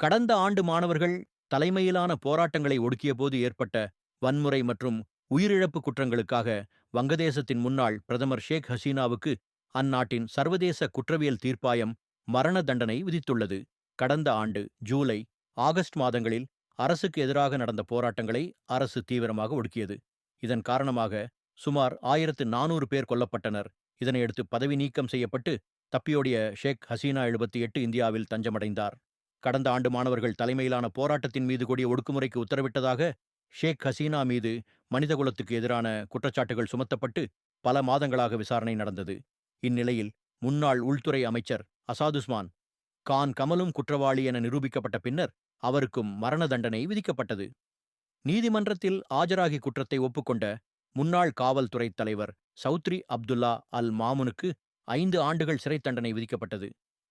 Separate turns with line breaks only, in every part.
கடந்த ஆண்டு மாணவர்கள் தலைமையிலான போராட்டங்களை ஒடுக்கியபோது ஏற்பட்ட வன்முறை மற்றும் உயிரிழப்பு குற்றங்களுக்காக வங்கதேசத்தின் முன்னாள் பிரதமர் ஷேக் ஹசீனாவுக்கு அந்நாட்டின் சர்வதேச குற்றவியல் தீர்ப்பாயம் மரண தண்டனை விதித்துள்ளது. கடந்த ஆண்டு ஜூலை ஆகஸ்ட் மாதங்களில் அரசுக்கு எதிராக நடந்த போராட்டங்களை அரசு தீவிரமாக ஒடுக்கியது. இதன் காரணமாக சுமார் ஆயிரத்து நானூறு பேர் கொல்லப்பட்டனர். இதனையடுத்து பதவி நீக்கம் செய்யப்பட்டு தப்பியோடிய ஷேக் ஹசீனா எழுபத்தி எட்டு இந்தியாவில் தஞ்சமடைந்தார். கடந்த ஆண்டு மாணவர்கள் தலைமையிலான போராட்டத்தின் மீது கூடிய ஒடுக்குமுறைக்கு உத்தரவிட்டதாக ஷேக் ஹசீனா மீது மனிதகுலத்துக்கு எதிரான குற்றச்சாட்டுகள் சுமத்தப்பட்டு பல மாதங்களாக விசாரணை நடந்தது. இந்நிலையில் முன்னாள் உள்துறை அமைச்சர் அசாதுஸ்மான் கான் கமலும் குற்றவாளி என நிரூபிக்கப்பட்ட பின்னர் அவருக்கும் மரண தண்டனை விதிக்கப்பட்டது. நீதிமன்றத்தில் ஆஜராகி குற்றத்தை ஒப்புக்கொண்ட முன்னாள் காவல்துறை தலைவர் சௌத்ரி அப்துல்லா அல் மாமுனுக்கு ஐந்து ஆண்டுகள் சிறை தண்டனை விதிக்கப்பட்டது.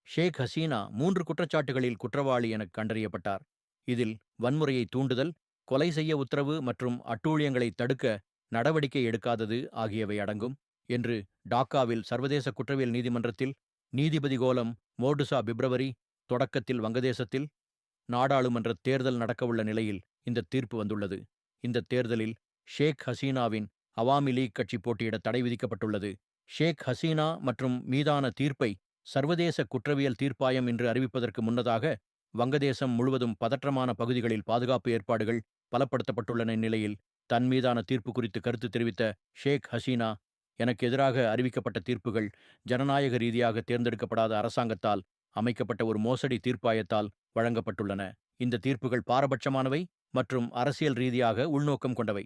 ஷேக் ஹசீனா மூன்று குற்றச்சாட்டுகளில் குற்றவாளி என கண்டறியப்பட்டார். இதில் வன்முறையை தூண்டுதல் கொலை செய்ய உத்தரவு மற்றும் அட்டூழியங்களை தடுக்க நடவடிக்கை எடுக்காதது ஆகியவை அடங்கும் என்று டாக்காவில் சர்வதேச குற்றவியல் நீதிமன்றத்தில் நீதிபதி கோலம் மோர்டுசா பிப்ரவரி தொடக்கத்தில் வங்கதேசத்தில் நாடாளுமன்ற தேர்தல் நடக்கவுள்ள நிலையில் இந்த தீர்ப்பு வந்துள்ளது. இந்த தேர்தலில் ஷேக் ஹசீனாவின் அவாமி லீக் கட்சி போட்டியிட தடை விதிக்கப்பட்டுள்ளது. ஷேக் ஹசீனா மற்றும் மீதான தீர்ப்பை சர்வதேச குற்றவியல் தீர்ப்பாயம் என்று அறிவிப்பதற்கு முன்னதாக வங்கதேசம் முழுவதும் பதற்றமான பகுதிகளில் பாதுகாப்பு ஏற்பாடுகள் பலப்படுத்தப்பட்டுள்ளன நிலையில் தன் மீதான தீர்ப்பு குறித்து கருத்து தெரிவித்த ஷேக் ஹசீனா எனக்கு எதிராக அறிவிக்கப்பட்ட தீர்ப்புகள் ஜனநாயக ரீதியாக தேர்ந்தெடுக்கப்படாத அரசாங்கத்தால் அமைக்கப்பட்ட ஒரு மோசடி தீர்ப்பாயத்தால் வழங்கப்பட்டுள்ளன. இந்த தீர்ப்புகள் பாரபட்சமானவை மற்றும் அரசியல் ரீதியாக உள்நோக்கம் கொண்டவை.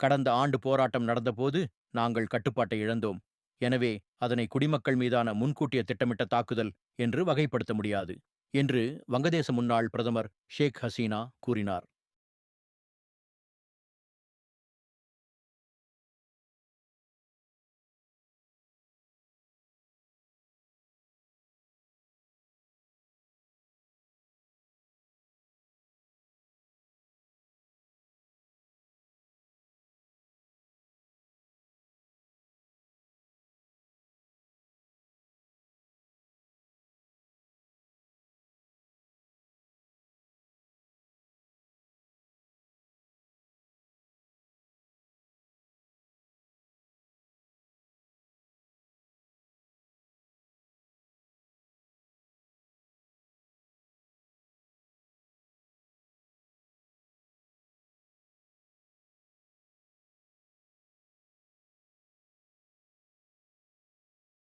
கடந்த ஆண்டு போராட்டம் நடந்தபோது நாங்கள் கட்டுப்பாட்டை இழந்தோம். எனவே அதனை குடிமக்கள் மீதான முன்கூட்டிய திட்டமிட்ட தாக்குதல் என்று வகைப்படுத்த முடியாது என்று வங்கதேச முன்னாள் பிரதமர் ஷேக் ஹசீனா கூறினார்.